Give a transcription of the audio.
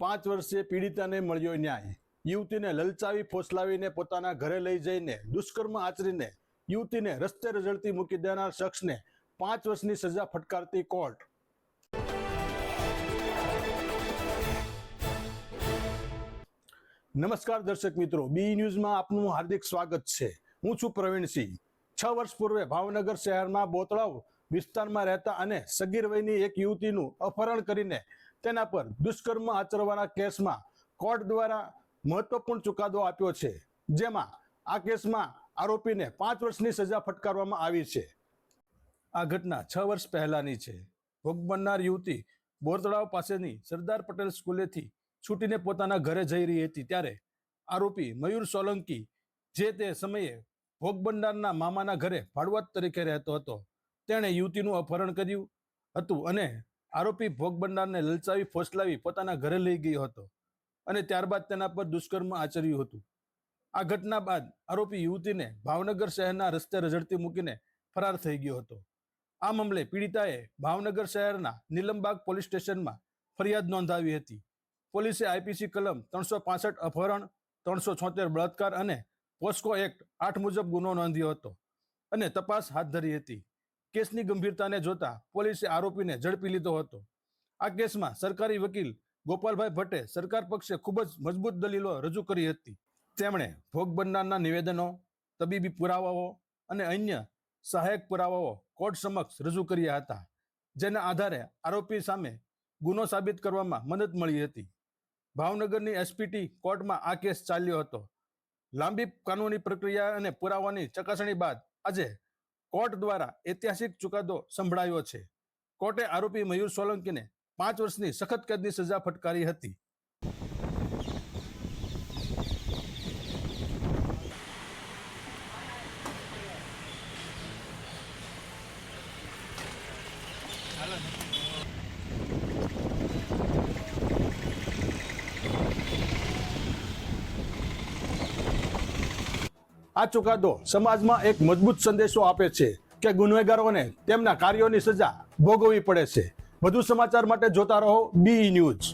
પાંચ વર્ષે પીડિતાને મળ્યો ન્યાય. યુવતીને લલચાવી ફોસલાવીને પોતાના ઘરે લઈ જઈને દુષ્કર્મ આચરીને યુવતીને રસ્તે રઝળતી મૂકી દેનાર શખ્સને પાંચ વર્ષની સજા ફટકારતી કોર્ટ. નમસ્કાર દર્શક મિત્રો, બી ન્યૂઝમાં આપનું હાર્દિક સ્વાગત છે. હું છું પ્રવીણસિંહ છ વર્ષ પૂર્વે ભાવનગર શહેરમાં બોતળાવ વિસ્તારમાં રહેતા અને સગીર વયની એક યુવતીનું અપહરણ કરીને તેના પર દુષ્કર્મ આચરવાના કેસમાં કોર્ટ દ્વારા મહત્વપૂર્ણ ચુકાદો આપ્યો છે. જેમાં આ કેસમાં આરોપીને પાંચ વર્ષની સજા ફટકારવામાં આવી છે. આ ઘટના છ વર્ષ પહેલાની છે. ભોગ બનનાર યુવતી બોરતળાવ પાસેની સરદાર પટેલ સ્કૂલેથી છૂટીને પોતાના ઘરે જઈ રહી હતી ત્યારે આરોપી મયુર સોલંકી જે તે સમયે ભોગ બનનારના મામાના ઘરે ભાડવત તરીકે રહેતો હતો. તેણે યુવતીનું અપહરણ કર્યું હતું અને આરોપી ભોગ બનનારને લલચાવી, ફોસલાવી પોતાના ઘરે લઈ ગયો હતો અને ત્યારબાદ તેના પર દુષ્કર્મ આચર્યું હતું. આ ઘટના બાદ આરોપી યુવતીને ભાવનગર શહેરના રસ્તે રઝળતી મૂકીને ફરાર થઈ ગયો હતો. આ મામલે પીડિતાએ ભાવનગર શહેરના નીલમબાગ પોલીસ સ્ટેશનમાં ફરિયાદ નોંધાવી હતી. પોલીસે આઈપીસી કલમ ત્રણસો પાસઠ અપહરણ, ત્રણસો છોતેર બળાત્કાર અને પોસ્કો એક્ટ આઠ મુજબ ગુનો નોંધ્યો હતો અને તપાસ હાથ ધરી હતી. કેસની ગંભીરતાને જોતા પોલીસે આરોપીને ઝડપી લીધો હતો. આ કેસમાં સરકારી વકીલ ગોપાલભાઈ ભટ્ટે સરકાર પક્ષે ખૂબ જ મજબૂત દલીલો રજૂ કરી હતી. તેમણે ભોગ બનનારના નિવેદનો, તબીબી પુરાવાઓ અને અન્ય સહાયક પુરાવાઓ કોર્ટ સમક્ષ રજૂ કર્યા હતા, જેના આધારે આરોપી સામે ગુનો સાબિત કરવામાં મદદ મળી હતી. ભાવનગરની એસપીટી કોર્ટમાં આ કેસ ચાલ્યો હતો. લાંબી કાનૂની પ્રક્રિયા અને પુરાવાની ચકાસણી બાદ આજે કોર્ટ દ્વારા ઐતિહાસિક ચુકાદો સંભળાયો છે. કોર્ટે આરોપી મયુર સોલંકીને પાંચ વર્ષની સખત કેદની સજા ફટકારી હતી. આ ચુકાદો સમાજમાં એક મજબૂત સંદેશો આપે છે કે ગુનેગારોને તેમના કાર્યોની સજા ભોગવવી પડે છે. વધુ સમાચાર માટે જોતા રહો બી ન્યૂઝ